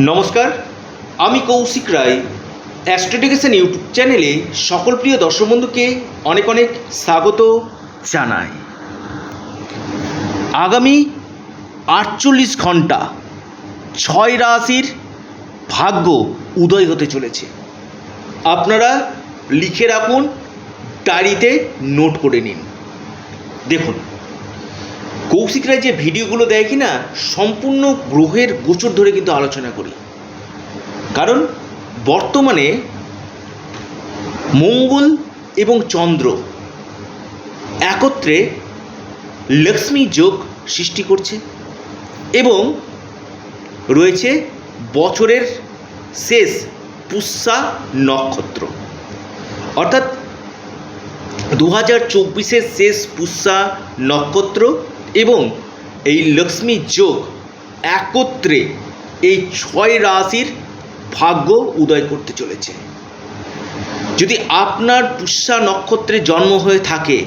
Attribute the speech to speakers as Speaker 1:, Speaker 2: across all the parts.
Speaker 1: নমস্কার, আমি কৌশিক রায় অ্যাস্ট্রোডিকেশন ইউটিউব চ্যানেলে সকল প্রিয় দর্শক বন্ধুকে অনেক অনেক স্বাগত জানাই। আগামী আটচল্লিশ ঘণ্টা ছয় রাশির ভাগ্য উদয় হতে চলেছে। আপনারা লিখে রাখুন, ডায়েরিতে নোট করে নিন। দেখুন কৌশিক রায় যে ভিডিওগুলো দেয় কি না সম্পূর্ণ গ্রহের গোচর ধরে কিন্তু আলোচনা করি। কারণ বর্তমানে মঙ্গল এবং চন্দ্র একত্রে লক্ষ্মী যোগ সৃষ্টি করছে এবং রয়েছে বছরের শেষ পুষ্যা নক্ষত্র। অর্থাৎ দু হাজার চব্বিশের শেষ পুষ্যা নক্ষত্র এবং এই লক্ষ্মী যোগ একত্রে এই ছয় রাশির ভাগ্য উদয় করতে চলেছে। যদি আপনার পুষ্যা নক্ষত্রে জন্ম হয়ে থাকে,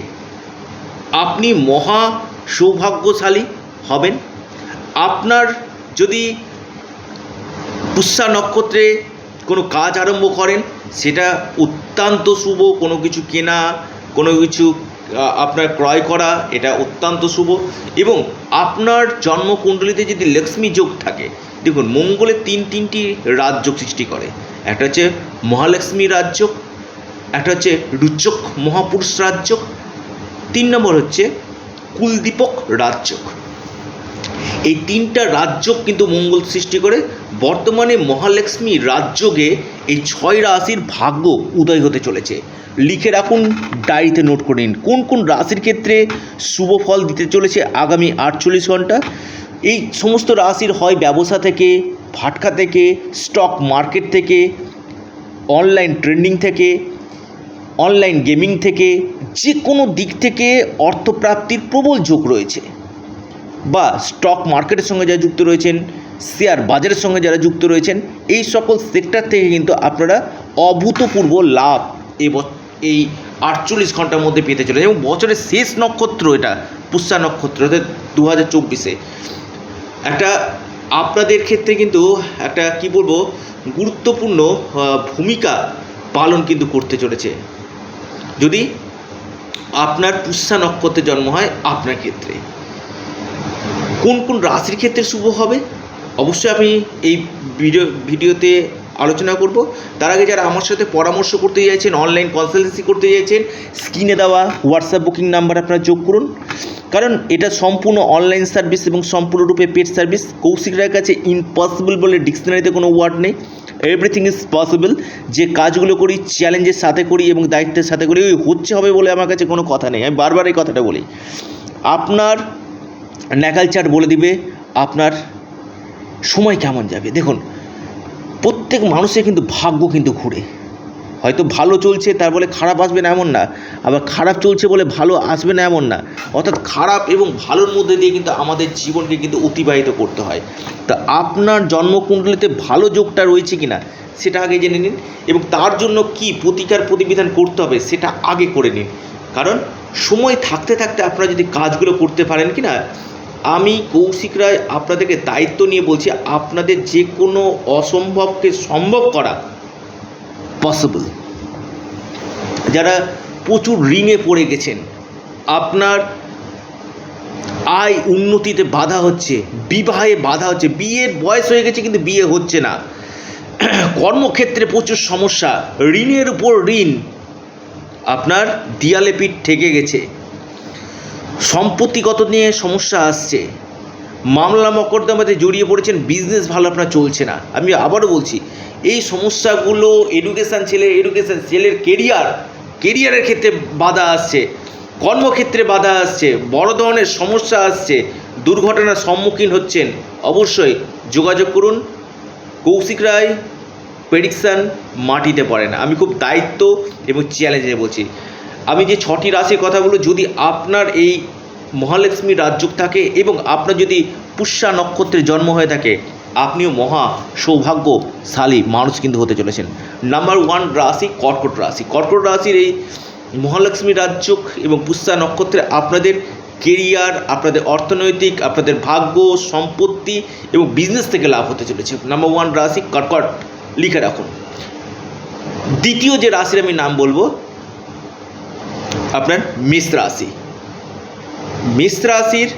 Speaker 1: আপনি মহা সৌভাগ্যশালী হবেন। আপনার যদি পুষ্যা নক্ষত্রে কোনো কাজ আরম্ভ করেন, সেটা অত্যন্ত শুভ, কোনো কিছু কেনা, কোনো কিছু আপনার ক্রয় করা, এটা অত্যন্ত শুভ। এবং আপনার জন্মকুণ্ডলিতে যদি লক্ষ্মী যোগ থাকে, দেখুন মঙ্গলে তিন তিনটি রাজযোগ সৃষ্টি করে। একটা হচ্ছে মহালক্ষ্মী রাজযোগ একটা হচ্ছে রুচক মহাপুরুষ রাজযোগ তিন নম্বর হচ্ছে কুলদীপক রাজযোগ এই তিনটা রাজযোগ কিন্তু মঙ্গল সৃষ্টি করে। বর্তমানে মহালক্ষ্মী রাজযোগে এই ছয় রাশির ভাগ্য উদয় হতে চলেছে। লিখে রাখুন, ডায়েরিতে নোট করে নিন, কোন কোন রাশির ক্ষেত্রে শুভ ফল দিতে চলেছে আগামী আটচল্লিশ ঘণ্টা? এই সমস্ত রাশির হয় ব্যবসা থেকে, ফাটকা থেকে স্টক মার্কেট থেকে অনলাইন ট্রেন্ডিং থেকে অনলাইন গেমিং থেকে যে কোনো দিক থেকে অর্থপ্রাপ্তির প্রবল যোগ রয়েছে। বা স্টক মার্কেটের সঙ্গে যারা যুক্ত রয়েছেন শেয়ার বাজারের সঙ্গে যারা যুক্ত রয়েছেন, এই সকল সেক্টর থেকে কিন্তু আপনারা অভূতপূর্ব লাভ এই এই আটচল্লিশ ঘণ্টার মধ্যে পেতে চলেছে এবং বছরের শেষ নক্ষত্র এটা, পুষ্যা নক্ষত্র দু হাজার চব্বিশে। একটা আপনাদের ক্ষেত্রে কিন্তু একটা কি বলব, গুরুত্বপূর্ণ ভূমিকা পালন কিন্তু করতে চলেছে। যদি আপনার পুষ্যা নক্ষত্রে জন্ম হয়, আপনার ক্ষেত্রে। কোন কোন রাশির ক্ষেত্রে শুভ হবে? অবশ্যই আমি এই ভিডিও, ভিডিওতে আলোচনা করব। তার আগে যারা আমার সাথে পরামর্শ করতে চাইছেন অনলাইন কনসালটেন্সি করতে চাইছেন, স্ক্রিনে দেওয়া হোয়াটসঅ্যাপ বুকিং নাম্বার আপনারা যোগ করুন। কারণ এটা সম্পূর্ণ অনলাইন সার্ভিস এবং সম্পূর্ণরূপে পেড সার্ভিস কৌশিক রায়ের কাছে ইম্পসিবল বলে ডিকশনারিতে কোনো ওয়ার্ড নেই। এভরিথিং ইজ পসিবল যে কাজগুলো করি চ্যালেঞ্জের সাথে করি এবং দায়িত্বের সাথে করি, ওই হচ্ছে হবে বলে আমার কাছে কোনো কথা নেই। আমি বারবার এই কথাটা বলি। আপনার ন্যাকাল চার্ট বলে দিবে আপনার সময় কেমন যাবে। দেখুন, প্রত্যেক মানুষের কিন্তু ভাগ্য কিন্তু ঘুরে। হয়তো ভালো চলছে, তার বলে খারাপ আসবে না এমন না। আবার খারাপ চলছে বলে ভালো আসবে না এমন না। অর্থাৎ খারাপ এবং ভালোর মধ্যে দিয়ে কিন্তু আমাদের জীবনকে কিন্তু অতিবাহিত করতে হয়। তা আপনার জন্মকুণ্ডলিতে ভালো যোগটা রয়েছে কি না সেটা আগে জেনে নিন এবং তার জন্য কি প্রতিকার প্রতিবিধান করতে হবে, সেটা আগে করে নিন। কারণ সময় থাকতে থাকতে আপনারা যদি কাজগুলো করতে পারেন কি না আমি কৌশিক রায় আপনাদেরকে দায়িত্ব নিয়ে বলছি, আপনাদের যে কোনো অসম্ভবকে সম্ভব করা পসিবল যারা প্রচুর ঋণে পড়ে গেছেন, আপনার আয় উন্নতিতে বাধা হচ্ছে, বিবাহে বাধা হচ্ছে, বিয়ের বয়স হয়ে গেছে কিন্তু বিয়ে হচ্ছে না। কর্মক্ষেত্রে প্রচুর সমস্যা, ঋণের উপর ঋণ আপনার দিয়ালে পিঠ ঠেকে গেছে। সম্পত্তিগত নিয়ে সমস্যা আসছে। মামলা মকদ্দমাতে জড়িয়ে পড়েছেন বিজনেস ভালো আপনার চলছে না। আমি আবারও বলছি, এই সমস্যাগুলো এডুকেশান ছেলে এডুকেশান ছেলের কেরিয়ার কেরিয়ারের ক্ষেত্রে বাধা আসছে, কর্মক্ষেত্রে বাধা আসছে, বড় ধরনের সমস্যা আসছে, দুর্ঘটনার সম্মুখীন হচ্ছেন। অবশ্যই যোগাযোগ করুন। কৌশিক রায় প্রেডিকশান মাটিতে পড়ে না। আমি খুব দায়িত্ব এবং চ্যালেঞ্জে বলছি। আমি যে ছটি রাশির কথা বলব, যদি আপনার এই মহালক্ষ্মী রাজযোগ থাকে এবং আপনার যদি পুষ্যা নক্ষত্রে জন্ম হয়ে থাকে, আপনিও মহা সৌভাগ্যশালী মানুষ কিন্তু হতে চলেছেন। নাম্বার ওয়ান রাশি কর্কট রাশি। কর্কট রাশির এই মহালক্ষ্মী রাজযোগ এবং পুষ্যা নক্ষত্রে আপনাদের কেরিয়ার আপনাদের অর্থনৈতিক, আপনাদের ভাগ্য, সম্পত্তি এবং বিজনেস থেকে লাভ হতে চলেছে। নাম্বার ওয়ান রাশি কর্কট। লিখে রাখুন। দ্বিতীয় যে রাশির আমি নাম বলব, আপনার মেষ রাশি। মেষ রাশির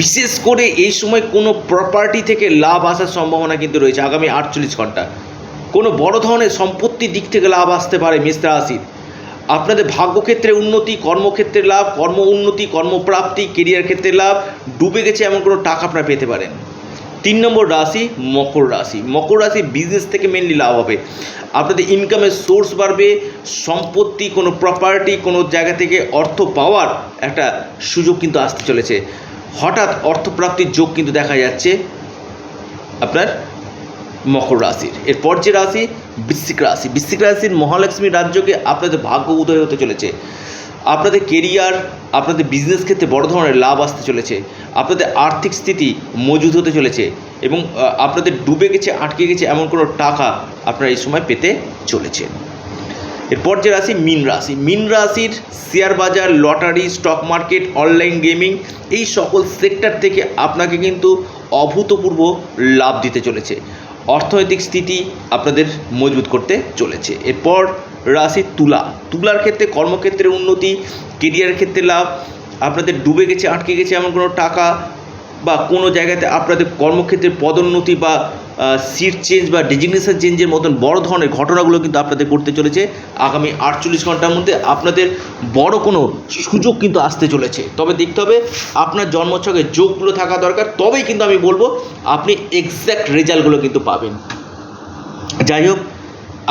Speaker 1: বিশেষ করে এই সময় কোনো প্রপার্টি থেকে লাভ আসার সম্ভাবনা কিন্তু রয়েছে আগামী আটচল্লিশ ঘণ্টা। কোনো বড় ধরনের সম্পত্তির দিক থেকে লাভ আসতে পারে মেষ রাশির। আপনাদের ভাগ্যক্ষেত্রে উন্নতি, কর্মক্ষেত্রে লাভ, কর্ম উন্নতি, কর্মপ্রাপ্তি কেরিয়ার ক্ষেত্রে লাভ, ডুবে গেছে এমন কোনো টাকা আপনারা পেতে পারেন। তিন নম্বর রাশি মকর রাশি। মকর রাশি বিজনেস থেকে মেনলি লাভ হবে। আপনাদের ইনকামের সোর্স বাড়বে, সম্পত্তি, কোনো প্রপার্টি কোনো জায়গা থেকে অর্থ পাওয়ার একটা সুযোগ কিন্তু আসতে চলেছে। হঠাৎ অর্থপ্রাপ্তির যোগ কিন্তু দেখা যাচ্ছে আপনার মকর রাশির। এরপর যে রাশি, বৃশ্চিক রাশি। বৃশ্চিক রাশির মহালক্ষ্মী রাজ্যকে আপনাদের ভাগ্য উদয় হতে চলেছে। আপনাদের কেরিয়ার আপনাদের বিজনেস ক্ষেত্রে বড় ধরনের লাভ আসতে চলেছে। আপনাদের আর্থিক স্থিতি মজুদ হতে চলেছে এবং আপনাদের ডুবে গেছে, আটকে গেছে এমন কোনো টাকা আপনারা এই সময় পেতে চলেছে এরপর যে রাশি, মিন রাশি। মিন রাশির শেয়ার বাজার lottery stock market online gaming এই সকল সেক্টর থেকে আপনাকে কিন্তু অভূতপূর্ব লাভ দিতে চলেছে। অর্থনৈতিক স্থিতি আপনাদের মজবুত করতে চলেছে। এরপর রাশি তুলা। তুলার ক্ষেত্রে কর্মক্ষেত্রে উন্নতি কেরিয়ার ক্ষেত্রে লাভ, আপনাদের ডুবে গেছে, আটকে গেছে এমন কোনো টাকা বা কোনো জায়গাতে আপনাদের কর্মক্ষেত্রে পদোন্নতি বা সিট চেঞ্জ বা ডিজিগনেশন চেঞ্জের মতন বড় ধরনের ঘটনাগুলো কিন্তু আপনাদের করতে চলেছে। আগামী আটচল্লিশ ঘণ্টার মধ্যে আপনাদের বড় কোনো সুযোগ কিন্তু আসতে চলেছে। তবে দেখতে হবে, আপনার জন্মছকে যোগগুলো থাকা দরকার। তবেই কিন্তু আমি বলব, আপনি এক্স্যাক্ট রেজাল্টগুলো কিন্তু পাবেন। যাই হোক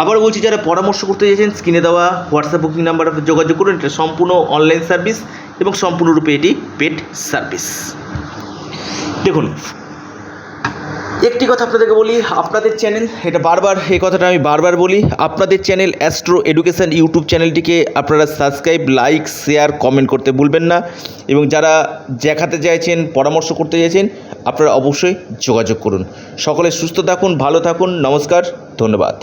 Speaker 1: আবার বলছি, যারা পরামর্শ করতে চাইছেন, স্ক্রিনে দেওয়া হোয়াটসঅ্যাপ বুকিং নাম্বারে যোগাযোগ করুন। এটা সম্পূর্ণ অনলাইন সার্ভিস এবং সম্পূর্ণরূপে এটি পেড সার্ভিস। দেখুন, একটি কথা আপনাদেরকে বলি, আপনাদের চ্যানেল, এটা বারবার এই কথাটা আমি বারবার বলি, আপনাদের চ্যানেল অ্যাস্ট্রো এডুকেশন ইউটিউব চ্যানেলটিকে আপনারা সাবস্ক্রাইব, লাইক, শেয়ার, কমেন্ট করতে ভুলবেন না এবং যারা দেখাতে চাইছেন, পরামর্শ করতে চাইছেন, আপনারা অবশ্যই যোগাযোগ করুন। সকলে সুস্থ থাকুন, ভালো থাকুন, নমস্কার, ধন্যবাদ।